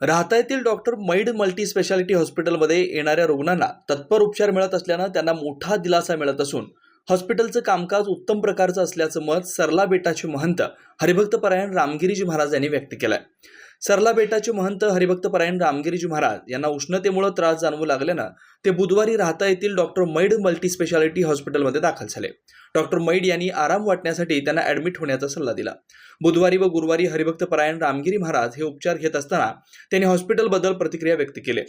राहता येथील doctor Maid multi speciality हॉस्पिटलमध्ये येणाऱ्या रुग्णांना तत्पर उपचार मिळत असल्यानं त्यांना मोठा दिलासा मिळत असून हॉस्पिटलचं कामकाज उत्तम प्रकारचं असल्याचं मत सरला बेटाचे महंत हरिभक्त परायण रामगिरीजी महाराज यांनी व्यक्त केलंय. सरला बेटाचे महंत हरिभक्त परायण रामगिरीजी महाराज यांना उष्णतेमुळे त्रास जाणवू लागल्यानं ते बुधवारी राहता येथील डॉक्टर मैड मल्टी स्पेशालिटी हॉस्पिटलमध्ये दाखल झाले. डॉक्टर मैड यांनी आराम वाटण्यासाठी त्यांना ऍडमिट होण्याचा सल्ला दिला. बुधवारी व गुरुवारी हरिभक्त परायण रामगिरी महाराज हे उपचार घेत असताना त्यांनी हॉस्पिटलबद्दल प्रतिक्रिया व्यक्त केली.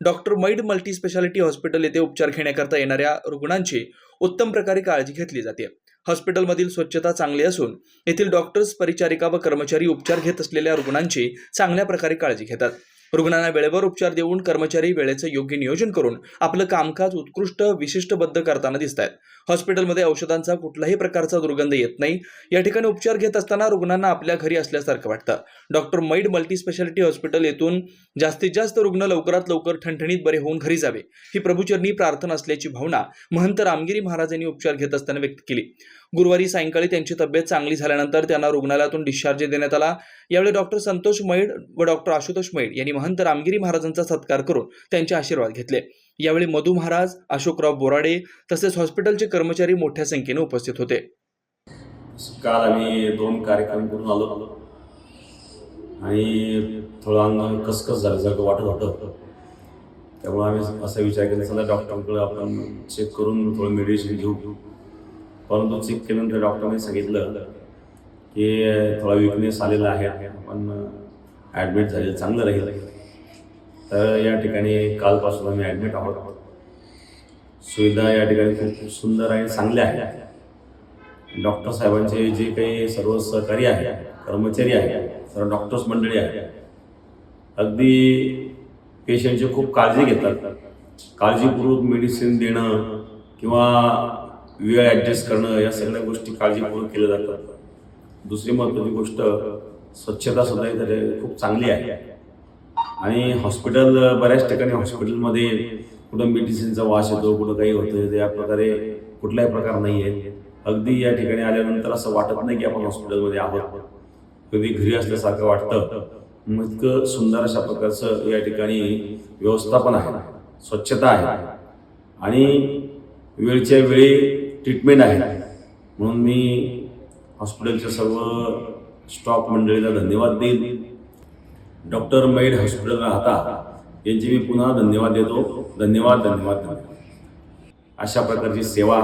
Doctor Maid multi speciality hospital येथे उपचार घेण्याकरता येणाऱ्या रुग्णांची उत्तम प्रकारे काळजी घेतली जाते. हॉस्पिटलमधील स्वच्छता चांगली असून येथील डॉक्टर्स परिचारिका व कर्मचारी उपचार घेत असलेल्या रुग्णांची चांगल्या प्रकारे काळजी घेतात. रुग्णांना वेळेवर उपचार देऊन कर्मचारी वेळेचं योग्य नियोजन करून आपलं कामकाज उत्कृष्ट विशिष्टबद्ध करताना दिसत आहेत हॉस्पिटलमध्ये औषधांचा कुठलाही प्रकारचा दुर्गंध येत नाही. या ठिकाणी उपचार घेत असताना रुग्णांना आपल्या घरी असल्यासारखं वाटतं. Doctor Maid multi speciality hospital येथून जास्तीत जास्त रुग्ण लवकरात लवकर ठणठणीत बरे होऊन घरी जावे ही प्रभूचरणी प्रार्थना असल्याची भावना महंत रामगिरी महाराज यांनी उपचार घेत असताना व्यक्त केली. गुरुवारी सायंकाळी त्यांची तब्येत चांगली झाल्यानंतर त्यांना रुग्णालयातून डिस्चार्ज देण्यात आला. यावेळी डॉक्टर संतोष मैड व डॉक्टर आशुतोष मैड यांनी महंत रामगिरी महाराजांचा सत्कार करून त्यांचे आशीर्वाद घेतले. यावेळी मधू महाराज अशोकराव बोराडे तसेच हॉस्पिटलचे कर्मचारी मोठ्या संख्येने उपस्थित होते. काल आम्ही दोन कार्यक्रम करून आलो. आणि थोडं अंग कसकस झाल्यासारखं वाटत होतं. त्यामुळे आम्ही असा विचार केला चला डॉक्टरांकडे आपण चेक करून थोडं मेडिसिन घेऊ. परंतु चेक केल्यानंतर डॉक्टरने सांगितलं की थोडा विकनेस आलेला आहे. आपण ॲडमिट झालेलं चांगलं राहील. तर या ठिकाणी कालपासून आम्ही ॲडमिट आहोत. सुविधा या ठिकाणी खूप सुंदर आणि चांगल्या आहेत. डॉक्टर साहेबांचे जे काही सर्व सहकारी आहे कर्मचारी आहे सर्व डॉक्टर्स मंडळी आहे अगदी पेशंटची खूप काळजी घेतात. काळजीपूर्वक मेडिसिन देणं किंवा वेळ ॲडजस्ट करणं या सगळ्या गोष्टी काळजीपूर्वक केल्या जातात. दुसरी महत्त्वाची गोष्ट स्वच्छता सुद्धा इथे खूप चांगली आहे. आणि हॉस्पिटल बऱ्याच ठिकाणी हॉस्पिटलमध्ये कुठं मेडिसिनचा वास येतो कुठं काही होतं या प्रकारे कुठलाही प्रकार नाही आहे अगदी या ठिकाणी आल्यानंतर असं वाटत नाही की आपण हॉस्पिटलमध्ये आहोत. कधी घरी असल्यासारखं वाटतं. इतकं सुंदर अशा प्रकारचं या ठिकाणी व्यवस्थापन आहे. स्वच्छता आहे. आणि वेळच्या वेळी ट्रीटमेंट आहे. म्हणून मी हॉस्पिटलच्या सर्व स्टॉफ मंडळीला धन्यवाद देईन. डॉक्टर मैड हॉस्पिटल राहता. यांची मी पुन्हा धन्यवाद देतो. धन्यवाद धन्यवाद धन्यवाद. अशा प्रकारची सेवा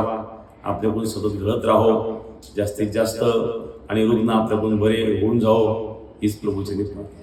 आपल्याकडून सतत घडत राहो. जास्तीत जास्त आणि रुग्ण आपल्याकडून बरे होऊन जावो हीच प्रभूची प्रार्थना